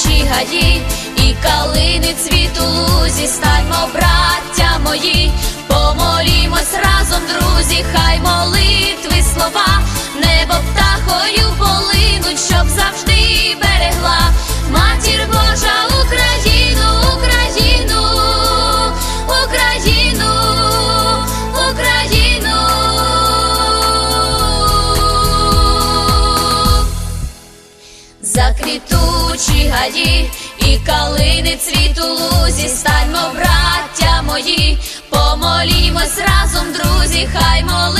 Заквітучі гаї і калини цвіту лузі, станьмо, браття мої, помолімось разом, друзі, Заквітучі гаді, і калини цвіт у лузі, станьмо, браття мої, помолімось разом, друзі, хай молитви